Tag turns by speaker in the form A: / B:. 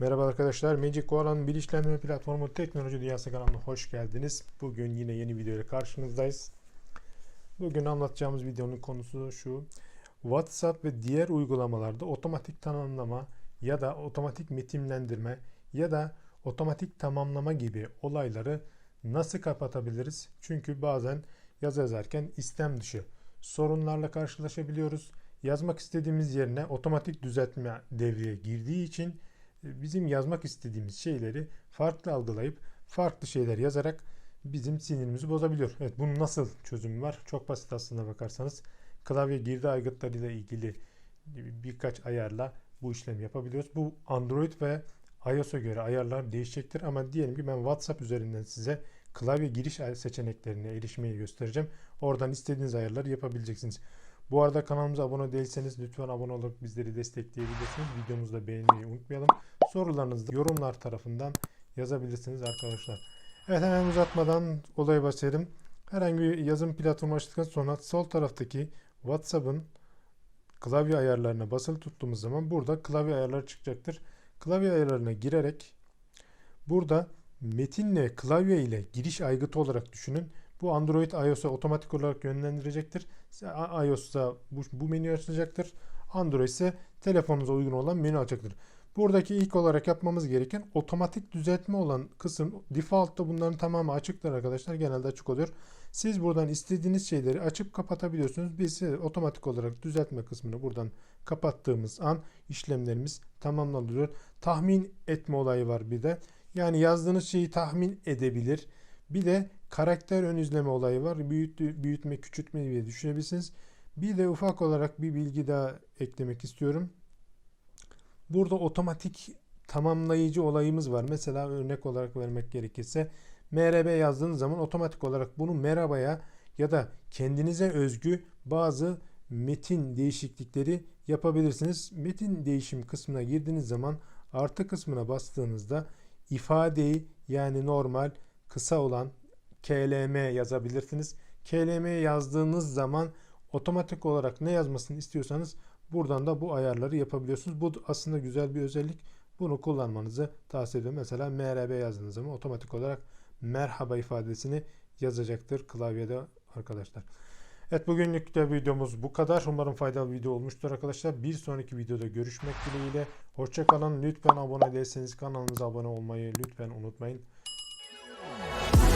A: Merhaba arkadaşlar. Magic Koala'nın bilinçlendirme platformu Teknoloji Dünyası kanalına hoş geldiniz. Bugün yine yeni video ile karşınızdayız. Bugün anlatacağımız videonun konusu şu. WhatsApp ve diğer uygulamalarda otomatik tanımlama ya da otomatik metinlendirme ya da otomatik tamamlama gibi olayları nasıl kapatabiliriz? Çünkü bazen yazı yazarken istem dışı sorunlarla karşılaşabiliyoruz. Yazmak istediğimiz yerine otomatik düzeltme devreye girdiği için bizim yazmak istediğimiz şeyleri farklı algılayıp farklı şeyler yazarak bizim sinirimizi bozabiliyor. Evet bunun nasıl çözümü var? Çok basit aslında bakarsanız. Klavye girdi aygıtlarıyla ilgili birkaç ayarla bu işlemi yapabiliyoruz. Bu Android ve iOS'a göre ayarlar değişecektir ama diyelim ki ben WhatsApp üzerinden size klavye giriş seçeneklerine erişmeyi göstereceğim. Oradan istediğiniz ayarları yapabileceksiniz. Bu arada kanalımıza abone değilseniz lütfen abone olup bizleri destekleyebilirsiniz. Videomuzu da beğenmeyi unutmayalım. Sorularınızı yorumlar tarafından yazabilirsiniz arkadaşlar. Evet hemen uzatmadan olaya başlayalım. Herhangi bir yazım platformu açtıktan sonra sol taraftaki WhatsApp'ın klavye ayarlarına basılı tuttuğumuz zaman burada klavye ayarları çıkacaktır. Klavye ayarlarına girerek burada metinle klavye ile giriş aygıtı olarak düşünün. Bu Android iOS'a otomatik olarak yönlendirecektir. iOS'ta bu, bu menü açılacaktır. Android ise telefonunuza uygun olan menü açacaktır. Buradaki ilk olarak yapmamız gereken otomatik düzeltme olan kısım default'ta bunların tamamı açıktır arkadaşlar. Genelde açık oluyor. Siz buradan istediğiniz şeyleri açıp kapatabiliyorsunuz. Biz otomatik olarak düzeltme kısmını buradan kapattığımız an işlemlerimiz tamamlanıyor. Tahmin etme olayı var bir de. Yani yazdığınız şeyi tahmin edebilir. Bir de karakter ön izleme olayı var. Büyüt, büyütme, küçültme diye düşünebilirsiniz. Bir de ufak olarak bir bilgi daha eklemek istiyorum. Burada otomatik tamamlayıcı olayımız var. Mesela örnek olarak vermek gerekirse MRB yazdığınız zaman otomatik olarak bunu merhabaya ya da kendinize özgü bazı metin değişiklikleri yapabilirsiniz. Metin değişim kısmına girdiğiniz zaman artı kısmına bastığınızda ifadeyi yani normal kısa olan KLM yazabilirsiniz. KLM yazdığınız zaman otomatik olarak ne yazmasını istiyorsanız buradan da bu ayarları yapabiliyorsunuz. Bu aslında güzel bir özellik. Bunu kullanmanızı tavsiye ediyorum. Mesela MRB yazdığınız zaman otomatik olarak merhaba ifadesini yazacaktır klavyede arkadaşlar. Evet bugünlük de videomuz bu kadar. Umarım faydalı bir video olmuştur arkadaşlar. Bir sonraki videoda görüşmek dileğiyle. Hoşçakalın. Lütfen abone değilseniz kanalımıza abone olmayı lütfen unutmayın.